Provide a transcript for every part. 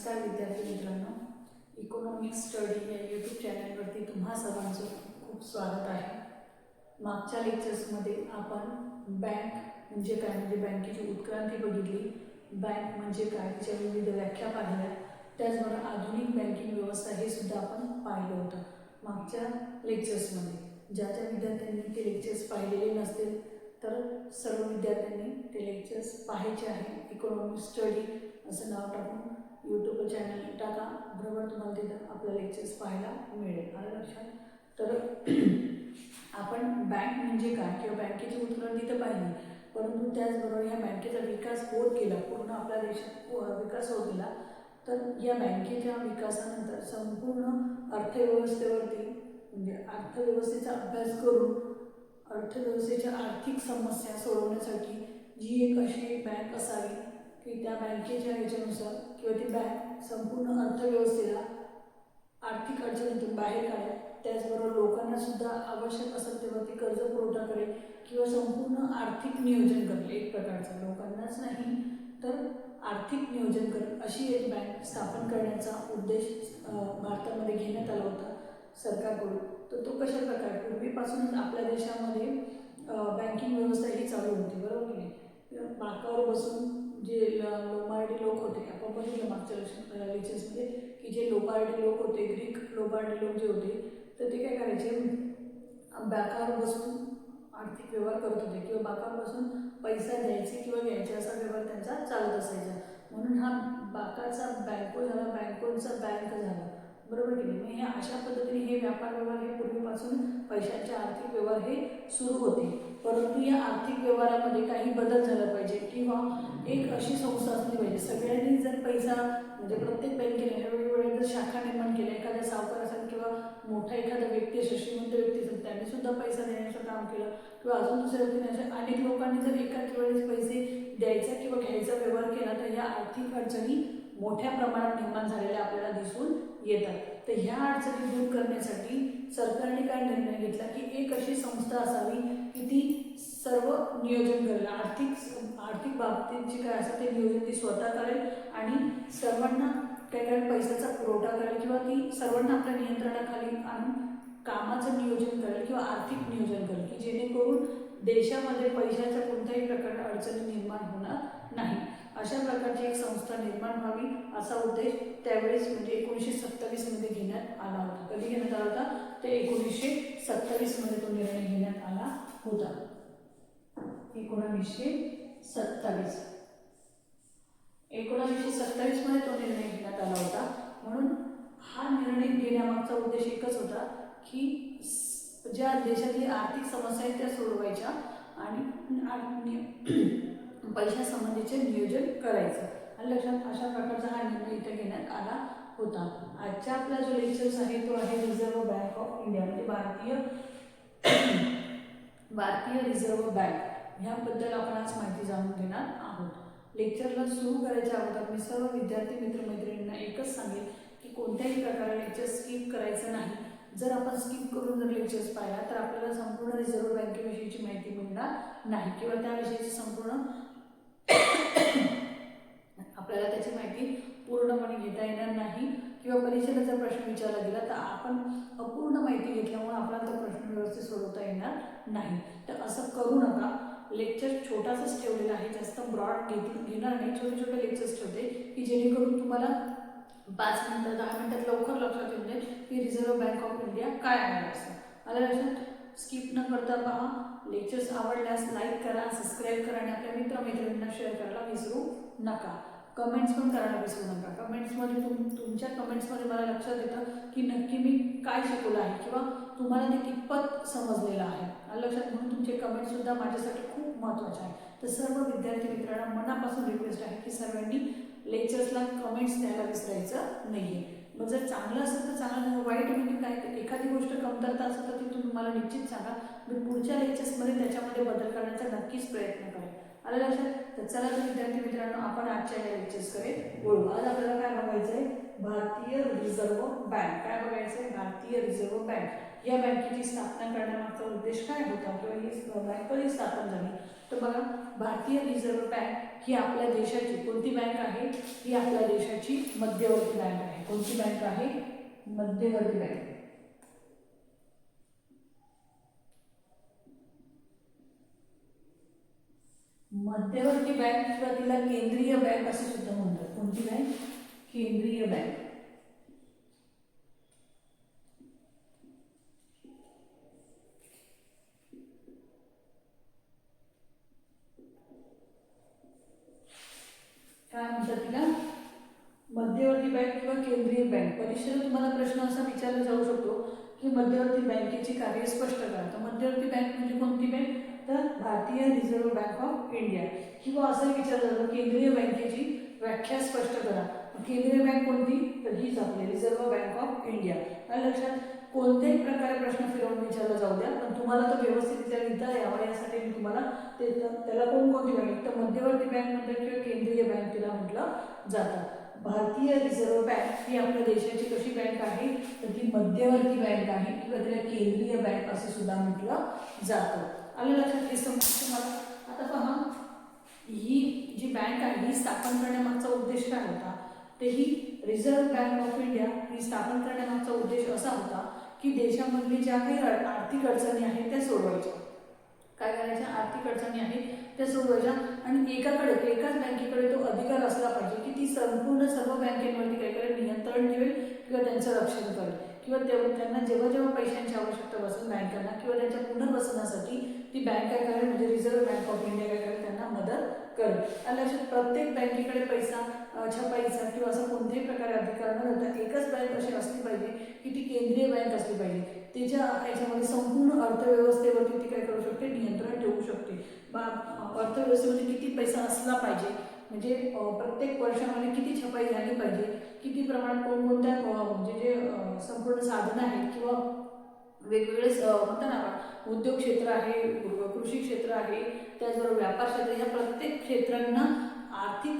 नमस्कार विद्यार्थी मित्रांनो इकॉनॉमिक स्टडी या यूट्यूब चॅनलवरती तुम्हा सर्वांचं खूप स्वागत आहे. मागच्या लेक्चर्समध्ये आपण बँक म्हणजे काय म्हणजे बँकेची उत्क्रांती बघितली. बँक म्हणजे काय तिच्या विविध व्याख्या पाहिल्या. त्याचबरोबर आधुनिक बँकिंग व्यवस्था हे सुद्धा आपण पाहिलं होतं मागच्या लेक्चर्समध्ये ज्या ज्या विद्यार्थ्यांनी ते लेक्चर्स पाहिलेले नसतील तर सर्व विद्यार्थ्यांनी ते लेक्चर्स पाहायचे आहे. इकॉनॉमिक स्टडी असं नाव टाकून यूट्यूब चॅनल टाका. बरोबर तुम्हाला तिथं आपलं लेक्चर्स पाहायला मिळेल. आलं लक्षात? तर आपण बँक म्हणजे काय? किंवा बँकेची उत्क्रांती तिथं पाहिली. परंतु त्याचबरोबर ह्या बँकेचा विकास होत गेला. पूर्ण आपल्या देशात हो, विकास होत गेला. तर या बँकेच्या विकासानंतर संपूर्ण अर्थव्यवस्थेवरती म्हणजे अर्थव्यवस्थेचा अभ्यास करून अर्थव्यवस्थेच्या आर्थिक समस्या सोडवण्यासाठी जी एक अशी बँक असावी की त्या बँकेच्या याच्यानुसार किंवा ती बँक संपूर्ण अर्थव्यवस्थेला आर्थिक अडचणीतून बाहेर काढेल. त्याचबरोबर लोकांना सुद्धा आवश्यक असेल तेव्हा ती कर्ज पुरवठा करेल किंवा संपूर्ण आर्थिक नियोजन करेल. एक प्रकारचं. लोकांनाच नाही तर आर्थिक नियोजन करेल अशी एक बँक स्थापन करण्याचा उद्देश भारतामध्ये घेण्यात आला होता सरकारकडून. तर तो कशा प्रकारे? पूर्वीपासूनच आपल्या देशामध्ये बँकिंग व्यवस्था ही चालू होती. बरोबर की नाही? बाकावर बसून जे ल- लोमार्डी लोक होते आपण बघितलं मागच्या लेक्चर्समध्ये की जे लोबार्डी लोक होते ग्रीक लोबार्डी लोक जे होते तर ते काय करायचे? बाकार बसून आर्थिक व्यवहार करत होते किंवा बाकार बसून पैसा द्यायचे किंवा घ्यायचे असा व्यवहार त्यांचा चालत असायचा. म्हणून हा बाकाचा बँको झाला बँकोचा बँक झाला. बरोबर की नाही? मग हे अशा पद्धतीने हे व्यापार व्यवहार हे पूर्वीपासून पैशांचे आर्थिक व्यवहार हे सुरू होते. परंतु या आर्थिक व्यवहारामध्ये काही बदल झाला पाहिजे किंवा एक अशी संस्था असली पाहिजे. सगळ्यांनी जर पैसा म्हणजे प्रत्येक बँकेने वेगवेगळ्या जर शाखा निर्माण केल्या एखाद्या सावकार असेल किंवा मोठा एखादा व्यक्ती असेल श्रीमंत व्यक्ती असेल त्यांनी सुद्धा पैसा देण्याचं काम केलं. किंवा अजून दुसऱ्या व्यक्तीने असे अनेक लोकांनी जर एकाच वेळेस पैसे द्यायचा किंवा घ्यायचा व्यवहार केला तर या आर्थिक अडचणी मोठ्या प्रमाणात निर्माण झालेल्या आपल्याला दिसून येतात. तर ह्या अडचणी दूर करण्यासाठी सरकारने काय निर्णय घेतला की एक अशी संस्था असावी सर्व नियोजन करेल. आर्थिक आर्थिक बाबतीत जे काय असेल ते नियोजन ती स्वतः करेल आणि सर्वांना काही काही पैशाचा पुरवठा करेल किंवा ती सर्वांना आपल्या नियंत्रणाखाली आणून कामाचं नियोजन करेल किंवा आर्थिक नियोजन करेल की जेणेकरून देशामध्ये पैशाच्या कोणत्याही प्रकारे अडचणी निर्माण होणार नाही. अशा प्रकारची एक संस्था निर्माण व्हावी असा उद्देश त्यावेळेस म्हणजे एकोणीसशे सत्तावीसमध्ये घेण्यात आला होता. कधी घेण्यात आला होता? तर एकोणीसशे सत्तावीसमध्ये तो निर्णय घेण्यात आला होता. एकोणावीसशे सत्तावीस. एकोणावीसशे सत्तावीसमध्ये तो निर्णय घेण्यात आला होता. म्हणून हा निर्णय घेण्यामागचा उद्देश एकच होता की ज्या देशातली आर्थिक समस्या आहेत त्या सोडवायच्या आणि आणि पैशासंबंधीचे नियोजन करायचं. आणि लक्षात अशा प्रकारचा हा निर्णय इथे घेण्यात आला होता. आजचा आपला जो लेक्चर्स आहे तो आहे रिझर्व्ह बँक ऑफ इंडिया म्हणजे भारतीय भारतीय रिझर्व्ह बँक ह्याबद्दल आपण आज माहिती जाणून घेणार आहोत. लेक्चरला सुरू करायच्या अगोदर मी सर्व विद्यार्थी मित्रमैत्रिणींना एकच सांगेन की कोणत्याही प्रकारे लेक्चर स्किप करायचं नाही. जर आपण स्किप करून जर लेक्चर्स पाहिला तर आपल्याला संपूर्ण रिझर्व्ह बँकेविषयीची माहिती मिळणार नाही किंवा त्याविषयीची संपूर्ण आपल्याला त्याची माहिती पूर्णपणे घेता येणार नाही. किंवा परीक्षेला जर प्रश्न विचारला गेला तर आपण अपूर्ण माहिती घेतल्यामुळे आपल्याला तो प्रश्न व्यवस्थित सोडवता येणार नाही. तर असं करू नका. लेक्चर छोटासाच ठेवलेला आहे जास्त ब्रॉड घेत घेणार नाही छोटे छोटे लेक्चर्स ठेवते की जेणेकरून तुम्हाला पाच मिनटं दहा मिनटात लवकर लक्षात येऊन जाईल की रिझर्व्ह बँक ऑफ इंडिया काय आहे असं. मला लक्षात स्किप न करता पहा लेक्चर्स आवडल्यास लाईक करा सबस्क्राईब करा आणि आपल्या मित्रमैत्रिणींना शेअर करायला विसरू नका. कमेंट्स पण करायला विसरू नका कमेंट्समध्ये तुम तुमच्या कमेंट्समध्ये मला लक्षात येतं की नक्की मी काय शिकवलं आहे किंवा तुम्हाला ते कितपत समजलेलं आहे. लक्षात? म्हणून तुमचे कमेंट्ससुद्धा माझ्यासाठी खूप महत्त्वाचे आहे तर सर्व विद्यार्थी मित्रांना मनापासून रिक्वेस्ट आहे की सर्वांनी लेक्चर्सला कमेंट्स द्यायला विसरायचं नाही आहे मग जर चांगलं असेल तर चांगलं नाही वाईट म्हणजे काय? एखादी गोष्ट कमतरता असेल तर ती तुम्ही मला निश्चित सांगा. मी पुढच्या लेक्चर्समध्ये त्याच्यामध्ये बदल करण्याचा नक्कीच प्रयत्न करा आलं लक्षात? तर चला तर विद्यार्थी मित्रांनो आपण आजच्या या लेक्चर्सकडे बोलू आज आपल्याला काय बघायचं आहे भारतीय रिझर्व्ह बँक काय बघायचं आहे भारतीय रिझर्व्ह बँक या बँकेची स्थापना करण्यामागचा उद्देश काय होता? किंवा ही बँक कधी स्थापन झाली. तर बघा भारतीय रिझर्व्ह बँक ही आपल्या देशाची कोणती बँक आहे? ही आपल्या देशाची मध्यवर्ती बँक आहे. कोणती बँक आहे? मध्यवर्ती बँक मध्यवर्ती बँक किंवा तिला केंद्रीय बँक असे सुद्धा म्हणतात. कोणती बँक? केंद्रीय बँक. काय म्हणतात तिला? मध्यवर्ती बँक किंवा केंद्रीय बँक. परीक्षेला तुम्हाला प्रश्न असा विचारला जाऊ शकतो की मध्यवर्ती बँकेची कार्य स्पष्ट करा. तर मध्यवर्ती बँक म्हणजे कोणती बँक? तर भारतीय रिझर्व्ह बँक ऑफ इंडिया. किंवा असं विचारलं जातं केंद्रीय बँकेची व्याख्या स्पष्ट करा. केंद्रीय बँक कोणती? तर हीच आपली रिझर्व्ह बँक ऑफ इंडिया. लक्षात कोणत्याही प्रकारे प्रश्न फिरवून विचारला जाऊ द्या पण तुम्हाला तो व्यवस्थितरित्या लिहिता यावा यासाठी मी तुम्हाला ते त्याला कोणकोणती बँक तर मध्यवर्ती बँक म्हणतात किंवा केंद्रीय बँक तिला म्हटलं जातं. भारतीय रिझर्व्ह बँक ही आपल्या देशाची कशी बँक आहे? तर ती मध्यवर्ती बँक आहे किंवा तिला केंद्रीय बँक असं सुद्धा म्हटलं जातं. आलं लक्षात हे समजतं तुम्हाला आता पहा ही जी बँक आहे ही स्थापन करण्यामागचा उद्देश काय होता? तेही ही रिझर्व्ह बँक ऑफ इंडिया ही स्थापन करण्यामागचा उद्देश असा होता की देशामधली ज्या काही आर्थिक अडचणी आहेत त्या सोडवायच्या. काय करायच्या? आर्थिक अडचणी आहेत त्या सोडवायच्या. आणि एकाकडे एकाच बँकेकडे तो अधिकार असला पाहिजे की ती संपूर्ण सर्व बँकेवरती काय करेल? नियंत्रण ठेवेल किंवा त्यांचं रक्षण करेल. किंवा तेव्हा त्यांना जेव्हा जेव्हा पैशांची आवश्यकता बसून बँकांना किंवा त्यांच्या पुनर्वसनासाठी ती बँक काय करेल? म्हणजे रिझर्व्ह बँक ऑफ इंडिया काय करेल? त्यांना मदत करेल. आणि अशा प्रत्येक बँकेकडे पैसा छपाईचा किंवा असं कोणत्याही प्रकारे अधिकार न देता एकच बँक अशी असली पाहिजे की ती केंद्रीय बँक असली पाहिजे. तिच्या ह्याच्यामध्ये संपूर्ण अर्थव्यवस्थेवरती ती काय करू शकते? नियंत्रण ठेवू शकते. बा अर्थव्यवस्थेमध्ये किती पैसा असला पाहिजे? म्हणजे प्रत्येक वर्षामध्ये किती छपाई झाली पाहिजे? किती प्रमाणात कोणकोणत्या म्हणजे जे संपूर्ण साधनं आहेत किंवा वेगवेगळे स- म्हणतात ना उद्योग क्षेत्र आहे कृषी क्षेत्र आहे त्याचबरोबर व्यापार क्षेत्र ह्या प्रत्येक क्षेत्रांना आर्थिक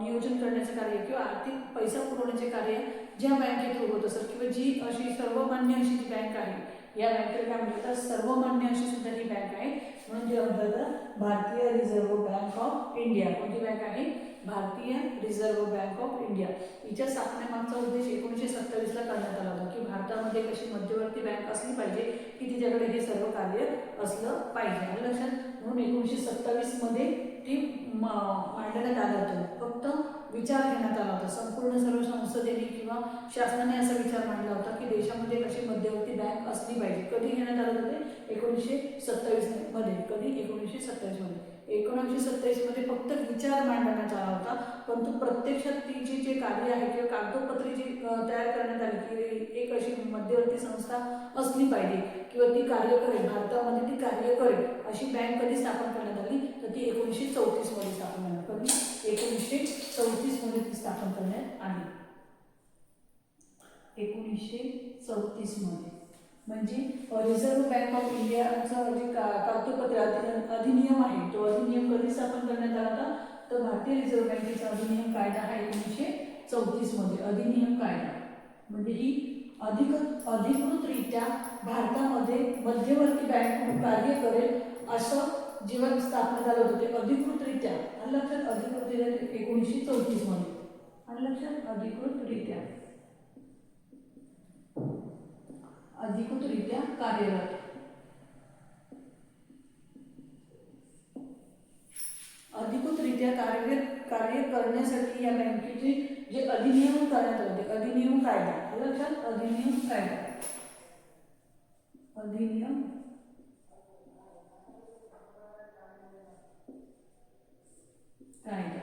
नियोजन करण्याचे कार्य किंवा आर्थिक पैसा पुरवण्याचे कार्य ज्या बँकेत होत असेल किंवा जी अशी सर्वमान्य अशी जी बँक आहे या बँकेला काय म्हणतात सर्वमान्य अशी सुद्धा ही बँक आहे म्हणून तिला अंतर्गत भारतीय रिझर्व्ह बँक ऑफ इंडिया. कोणती बँक आहे? भारतीय रिझर्व्ह बँक ऑफ इंडिया. हिच्या स्थापनेमागचा उद्देश एकोणीसशे सत्तावीसला करण्यात आला होता की भारतामध्ये कशी मध्यवर्ती बँक असली पाहिजे की तिच्याकडे हे सर्व कार्य असलं पाहिजे. आणि लक्षात म्हणून एकोणीसशे सत्तावीसमध्ये ती मांडण्यात आलं होतं. फक्त विचार घेण्यात आला होता. संपूर्ण सर्व संसदेने किंवा शासनाने असा विचार मांडला होता की देशामध्ये कशी मध्यवर्ती बँक असली पाहिजे. कधी घेण्यात आलं होते ते? एकोणीसशे सत्तावीसमध्ये. कधी? एकोणीसशे सत्तावीसमध्ये. एकोणीसशे सत्तावीसमध्ये फक्त विचार मांडण्यात आला होता. परंतु प्रत्यक्षात ती जी जे कार्य आहे किंवा कागदोपत्रे जी तयार करण्यात आली की एक अशी मध्यवर्ती संस्था असली पाहिजे किंवा ती कार्य करेल भारतामध्ये ती कार्य करेल अशी बँक कधी स्थापन करण्यात आली? तर ती एकोणीसशे चौतीसमध्ये स्थापन करण्यात आली. एकोणीसशे चौतीसमध्ये ती स्थापन करण्यात आली. एकोणीसशे चौतीसमध्ये म्हणजे रिझर्व्ह बँक ऑफ इंडियाचं जे का कागदोपत्र अधि- अधिनियम आहे तो अधिनियम कधी स्थापन करण्यात आला होता? तर भारतीय रिझर्व्ह बँकेचा अधिनियम कायदा हा एकोणीसशे चौतीसमध्ये अधिनियम कायदा. म्हणजे ही अधिक अधिकृतरित्या भारतामध्ये मध्यवर्ती बँक म्हणून कार्य करेल असं जेव्हा स्थापन झालं होतं ते अधिकृतरित्या आणि लक्षात अधिकृतरित्या एकोणीसशे चौतीसमध्ये आणि लक्षात अधिकृतरित्या. अधिकृतरित्या कार्यरत. अधिकृतरित्या कार्य कार्य करण्यासाठी या बँकेचे जे अधिनियम करण्यात आले होते अधिनियम कायदा लक्षात? अधिनियम कायदा. अधिनियम कायदा.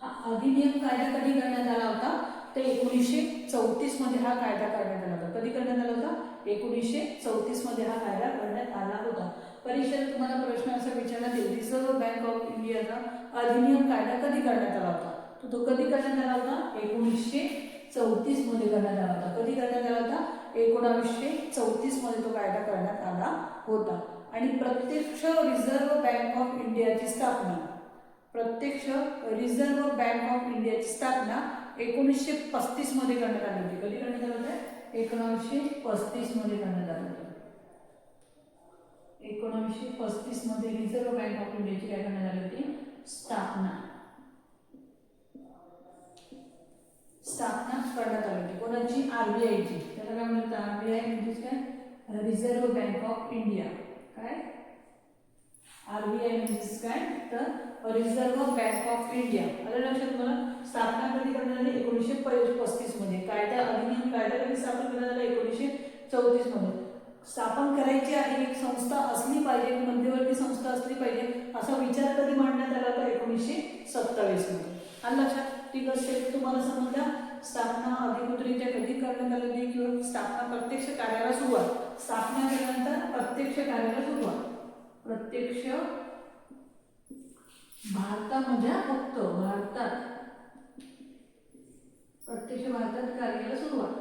हा अधिनियम कायदा कधी करण्यात आला होता? तर एकोणीसशे चौतीसमध्ये हा कायदा करण्यात आला होता. कधी करण्यात आला होता? एकोणीसशे चौतीसमध्ये हा कायदा करण्यात आला होता. परीक्षेत तुम्हाला प्रश्न असा विचारण्यात येईल रिझर्व्ह बँक ऑफ इंडियाचा अधिनियम कायदा कधी करण्यात आला होता? तो तो कधी करण्यात आला होता? एकोणीसशे चौतीसमध्ये करण्यात आला होता. कधी करण्यात आला होता? एकोणावीसशे चौतीसमध्ये तो कायदा करण्यात आला होता. आणि प्रत्यक्ष रिझर्व्ह बँक ऑफ इंडियाची स्थापना प्रत्यक्ष रिझर्व्ह बँक ऑफ इंडियाची स्थापना एकोणीसशे पस्तीसमध्ये करण्यात आली होती. कधी करण्यात आली होती? एकोणावीसशे पस्तीसमध्ये करण्यात आली होतं. एकोणीसशे पस्तीसमध्ये रिझर्व्ह बँक ऑफ इंडियाची काय करण्यात आली होती? स्थापना. स्थापना करण्यात आली होती. कोणाची? आरबीआयची त्याला काय म्हणतात? आरबीआय म्हणजेच काय? रिझर्व्ह बँक ऑफ इंडिया काय? आरबीआय म्हणजेच काय? तर रिझर्व्ह बँक ऑफ इंडिया. आलं लक्षात मला? स्थापना कधी करण्यात आली एकोणीसशे पस्तीसमध्ये. कायदा अधिनियम कायदा कधी स्थापन करण्यात आला एकोणीसशे चौतीसमध्ये. स्थापन करायची आहे एक संस्था असली पाहिजे एक मध्यवर्ती संस्था असली पाहिजे असा विचार कधी मांडण्यात आला तर एकोणीसशे सत्तावीसमध्ये. आलं लक्षात? ठीक असेल तुम्हाला समजा स्थापना अधिकृतरित्या कधी करण्यात आलेली किंवा स्थापना प्रत्यक्ष कार्याला सुरुवात. स्थापना केल्यानंतर प्रत्यक्ष कार्याला सुरुवात. प्रत्यक्ष भारतामध्ये फक्त भारतात प्रत्यक्ष भारतात कार्याला सुरुवात.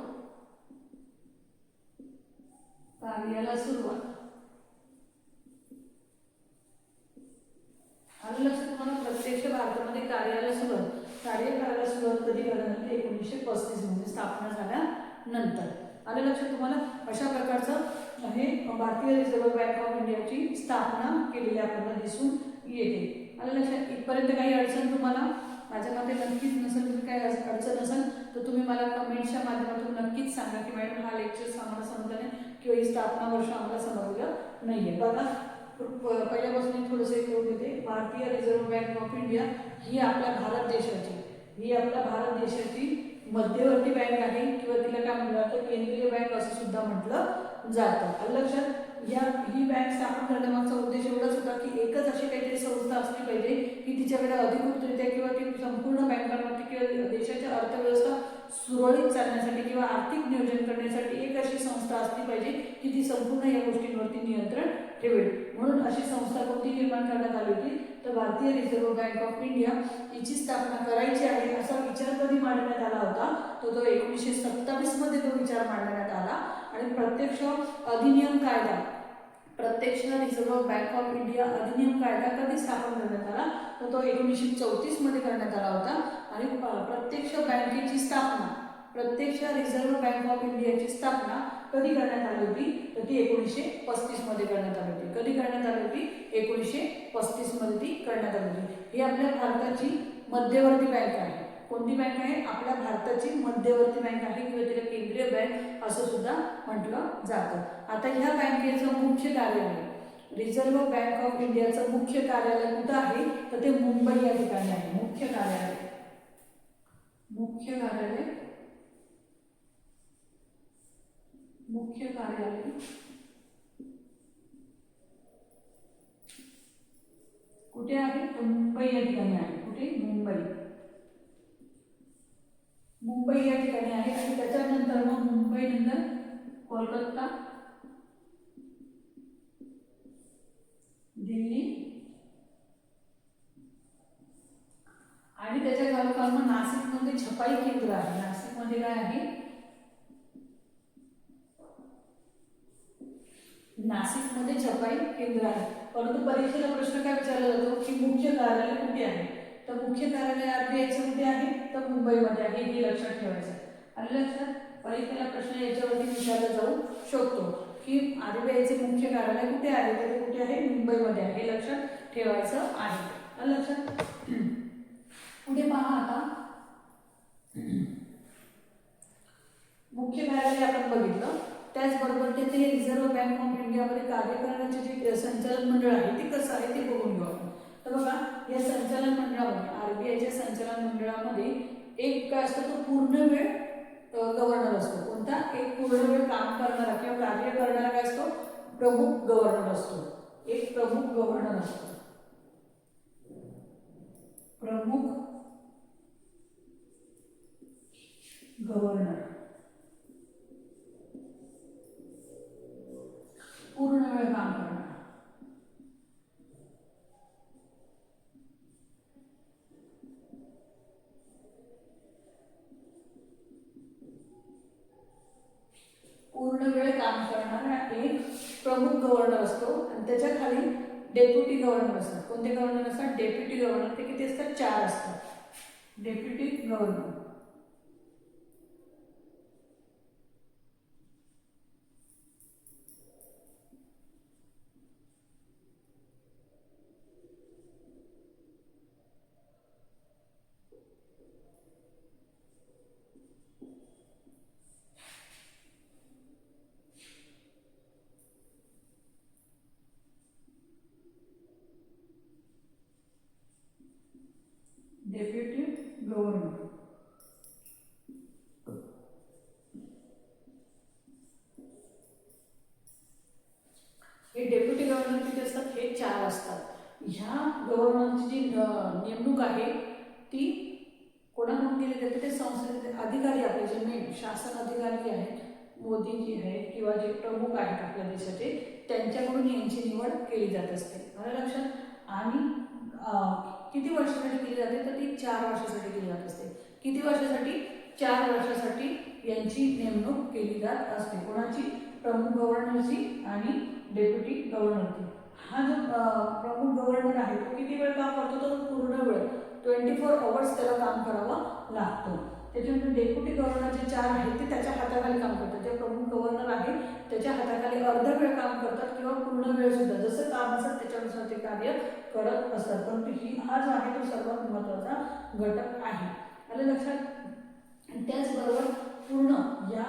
कार्याला सुरुवात. आलं लक्षात तुम्हाला? प्रत्यक्ष भारतामध्ये कार्याला सुरुवात. कार्य करायला सुरुवात कधी करण्यात एकोणीसशे पस्तीसमध्ये स्थापना झाल्यानंतर. आलं लक्षात तुम्हाला? अशा प्रकारचं हे भारतीय रिझर्व्ह बँक ऑफ इंडियाची स्थापना केलेली आपल्याला दिसून येते. आलं लक्षात? इथपर्यंत काही अडचण तुम्हाला माझ्या मते नक्कीच नसेल तुम्ही काही अडचण असेल तर तुम्ही मला कमेंटच्या माध्यमातून नक्कीच सांगा की मॅडम हा लेक्चर आम्हाला समजलं नाही किंवा ही स्थापना वर्ष आम्हाला समजलं नाहीये. बघा पहिल्यापासून थोडंसं एक करून देते. भारतीय रिझर्व्ह बँक ऑफ इंडिया ही आपल्या भारत देशाची ही आपल्या भारत देशाची मध्यवर्ती बँक आहे किंवा तिला काय म्हणलं तर केंद्रीय बँक असं सुद्धा म्हटलं जातं. लक्षात? या ही बँक स्थापन करण्यामागचा उद्देश एवढाच होता की एकच अशी काहीतरी संस्था असली पाहिजे की तिच्याकडे अधिकृतरित्या किंवा ती संपूर्ण बँकांवरती किंवा देशाची अर्थव्यवस्था सुरळीत चालण्यासाठी किंवा आर्थिक नियोजन करण्यासाठी एक अशी संस्था असली पाहिजे की ती संपूर्ण या गोष्टींवरती नियंत्रण ठेवेल. म्हणून अशी संस्था कोणती निर्माण करण्यात आली होती तर भारतीय रिझर्व्ह बँक ऑफ इंडिया हिची स्थापना करायची आहे असा विचार कधी मांडण्यात आला होता तो तो एकोणीसशे सत्तावीसमध्ये तो विचार मांडण्यात आला. आणि प्रत्यक्ष अधिनियम कायदा प्रत्यक्ष रिझर्व्ह बँक ऑफ इंडिया अधिनियम कायदा कधी स्थापन करण्यात आला? तर तो एकोणीसशे चौतीसमध्ये करण्यात आला होता. आणि प्रत्यक्ष बँकेची स्थापना प्रत्यक्ष रिझर्व्ह बँक ऑफ इंडियाची स्थापना कधी करण्यात आली होती? तर ती एकोणीसशे पस्तीसमध्ये करण्यात आली होती. कधी करण्यात आली होती? एकोणीसशे पस्तीसमध्ये ती करण्यात आली होती. ही आपल्या भारताची मध्यवर्ती बँक आहे. कोणती बँक आहे? आपल्या भारताची मध्यवर्ती बँक आहे किंवा तिला केंद्रीय बँक असं सुद्धा म्हटलं जातं. आता ह्या बँकेचं मुख्य कार्यालय रिझर्व्ह बँक ऑफ इंडियाचं मुख्य कार्यालय कुठं आहे? तर ते मुंबई या ठिकाणी आहे. मुख्य कार्यालय. मुख्य कार्यालय. मुख्य कार्यालय. कुठे आहे? तर मुंबई या ठिकाणी आहे. कुठे? मुंबई. मुंबई या ठिकाणी आहे आणि त्याच्यानंतर मग मुंबई नंतर कोलकाता दिल्ली आणि त्याच्या खालोखाल मग नाशिकमध्ये छपाई केंद्र आहे. नाशिकमध्ये काय आहे? नाशिकमध्ये छपाई केंद्र आहे. परंतु परीक्षेला प्रश्न काय विचारला जातो की मुख्य कार्यालय कुठे आहे? तर मुख्य कार्यालय आरबीआयचं कुठे आहे तर मुंबईमध्ये आहे हे लक्षात ठेवायचं. आणि लक्षात परीक्षेला प्रश्न याच्यावरती विचारला जाऊ शकतो की आरबीआयचे मुख्य कार्यालय कुठे आहे? तर ते कुठे आहे? मुंबईमध्ये आहे हे लक्षात ठेवायचं आहे. आलं लक्षात पुढे पहा आता. मुख्य कार्यालय आपण बघितलं. त्याचबरोबर तेथे रिझर्व्ह बँक ऑफ इंडियामध्ये कार्य करण्याचे जे संचालन मंडळ आहे ते कसं आहे ते बघून घेऊ आपण. तर बघा या संचालन मंडळामध्ये आरबीआयच्या संचालन मंडळामध्ये एक काय असतो तो पूर्ण वेळ गव्हर्नर असतो. कोणता? एक पूर्ण वेळ काम करणारा किंवा कार्य करणारा काय असतो? प्रमुख गव्हर्नर असतो. एक प्रमुख गव्हर्नर असतो. प्रमुख गव्हर्नर गव्हर्नर असतात. कोणते गव्हर्नर असतात? डेप्युटी गव्हर्नर ते किती असतात? चार असतात. डेप्युटी गव्हर्नर नेमणूक आहे ती कोणाकडून केली जाते? ते संसदेचे अधिकारी आपले जे मेन शासन अधिकारी आहेत मोदीजी आहेत किंवा जे प्रमुख आहेत आपल्या देशाचे त्यांच्याकडून यांची निवड केली जात असते. मला लक्षात आणि किती वर्षासाठी केली जाते? तर ती चार वर्षासाठी केली जात असते. किती वर्षासाठी? चार वर्षासाठी यांची नेमणूक केली जात असते. कोणाची? प्रमुख गव्हर्नरची आणि डेप्युटी गव्हर्नरची हा जो प्रमुख गव्हर्नर आहे तो किती वेळ काम करतो? तर पूर्ण वेळ ट्वेंटी फोर आवर्स त्याला काम करावा लागतो. त्याच्यानंतर डेप्युटी गव्हर्नर जे चार आहेत ते त्याच्या हाताखाली काम करतात. जे प्रमुख गव्हर्नर आहे त्याच्या हाताखाली अर्ध वेळ काम करतात किंवा पूर्ण वेळ सुद्धा. जसं काम असतात त्याच्यानुसार ते कार्य करत असतात. परंतु ही हा जो आहे तो सर्वात महत्त्वाचा घटक आहे. आलं लक्षात? त्याचबरोबर पूर्ण या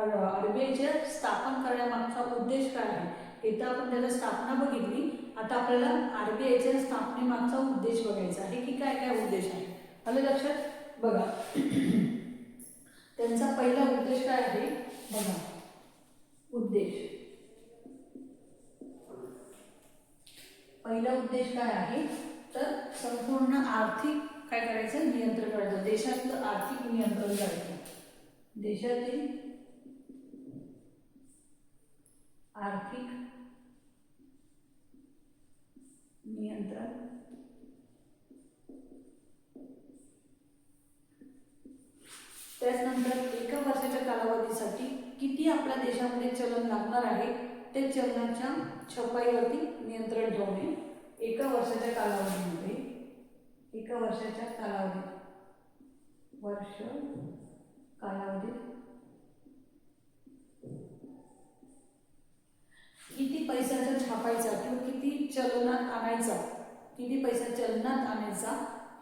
आर बी आयच्या स्थापन करण्यामागचा उद्देश काय आहे? इथं आपण त्याला स्थापना बघितली. आता आपल्याला आर बी स्थापनेमागचा उद्देश बघायचा आहे की काय काय उद्देश आहे? आलं लक्षात? बघा. त्यांचा पहिला उद्देश काय आहे? बघा. उद्देश. पहिला उद्देश काय आहे? तर संपूर्ण आर्थिक काय करायचं? नियंत्रण करायचं देशातलं आर्थिक नियंत्रण करायचं देशातील आर्थिक नियंत्रण. त्याचनंतर एका वर्षाच्या कालावधीसाठी किती आपल्या देशामध्ये चलन लागणार आहे ते चलनाच्या छपाईवरती नियंत्रण ठेवणे एका वर्षाच्या कालावधीमध्ये एका वर्षाच्या कालावधीत वर्ष कालावधीत चलनात आणायचा किती पैसा चलनात आणायचा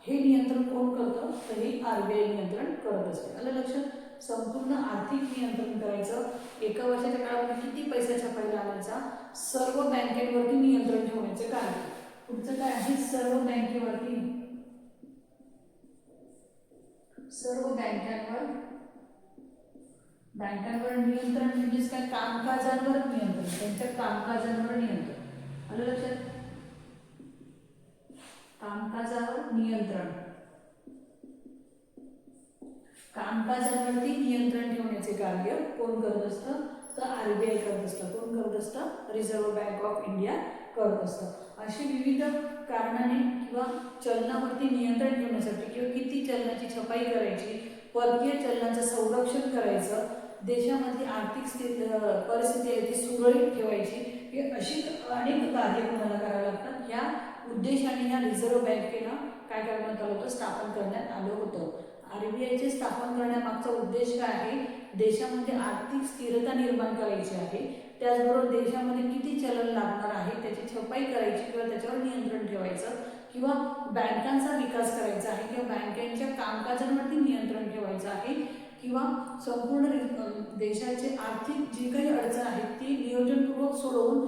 हे नियंत्रण कोण करतं? तर हे आर बी आय नियंत्रण करत असते. आलं लक्षात? संपूर्ण आर्थिक नियंत्रण करायचं. एका वर्षाच्या काळामध्ये किती पैसा छापायला आणायचा? सर्व बँकेवरती नियंत्रण ठेवण्याचं काय पुढचं काय आहे? सर्व बँकेवरती? सर्व बँकांवर? बँकांवर नियंत्रण म्हणजेच काय? कामकाजांवर नियंत्रण. त्यांच्या कामकाजांवर नियंत्रण. आलं लक्षात कामकाजावर नियंत्रण. कामकाजावरती नियंत्रण ठेवण्याचे कार्य कोण करत असतं? तर आर बी आय करत असतं. कोण करत असतं? रिझर्व्ह बँक ऑफ इंडिया करत असतं. अशी विविध कारणाने किंवा चलनावरती नियंत्रण ठेवण्यासाठी किंवा किती चलनाची छपाई करायची परकीय चलनाचं संरक्षण करायचं देशामध्ये आर्थिक स्थिती परिस्थिती आहे ती सुरळीत ठेवायची हे अशी अनेक कार्य कोणाला करावं लागतात. या उद्देशाने या रिझर्व्ह बँकेला काय करण्यात आलं होतं स्थापन करण्यात आलं होतं. आर बी आयचे स्थापन करण्यामागचा उद्देश काय आहे? देशामध्ये आर्थिक स्थिरता निर्माण करायची आहे. त्याचबरोबर देशामध्ये किती चलन लागणार आहे त्याची छपाई करायची किंवा त्याच्यावर नियंत्रण ठेवायचं किंवा बँकांचा विकास करायचा आहे किंवा बँकांच्या कामकाजांवरती नियंत्रण ठेवायचं आहे. किंवा संपूर्ण देशाचे आर्थिक जी काही अडचण आहे ती नियोजनपूर्वक सोडवून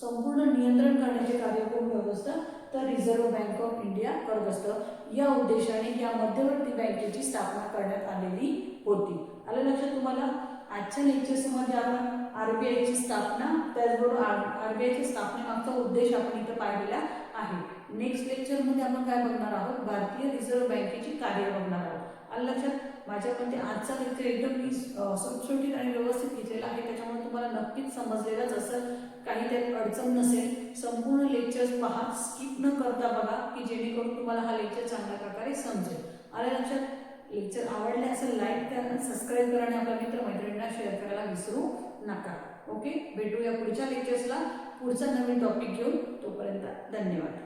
संपूर्ण नियंत्रण करण्याचे कार्य कोण करत असतं. तर रिझर्व्ह बँक ऑफ इंडिया करत असतं. या उद्देशाने या मध्यवर्ती बँकेची स्थापना करण्यात आलेली होती. आलं लक्षात तुम्हाला? आजच्या लेक्चर्समध्ये आपण आर बी आयची स्थापना त्याचबरोबर आर आर बी आयच्या स्थापनेमागचा उद्देश आपण इथं पाहिलेला आहे. नेक्स्ट लेक्चरमध्ये आपण काय बघणार आहोत? भारतीय रिझर्व्ह बँकेची कार्य बघणार आहोत. आलं लक्षात माझ्या मते आजचा लेक्चर एकदम मी सुटसुटीत आणि व्यवस्थित घेतलेला आहे. त्याच्यामुळे तुम्हाला नक्कीच समजलेलंच असं काही त्यात अडचण नसेल संपूर्ण लेक्चर्स पहा स्किप न करता बघा की जेणेकरून तुम्हाला हा लेक्चर चांगल्या प्रकारे समजेल. आल्या लक्षात लेक्चर आवडले असेल लाईक करा सबस्क्राईब करा आणि आपल्या मित्रमैत्रिणींना शेअर करायला विसरू नका. ओके? भेटूया पुढच्या लेक्चर्सला. पुढचा नवीन टॉपिक घेऊन. तोपर्यंत धन्यवाद.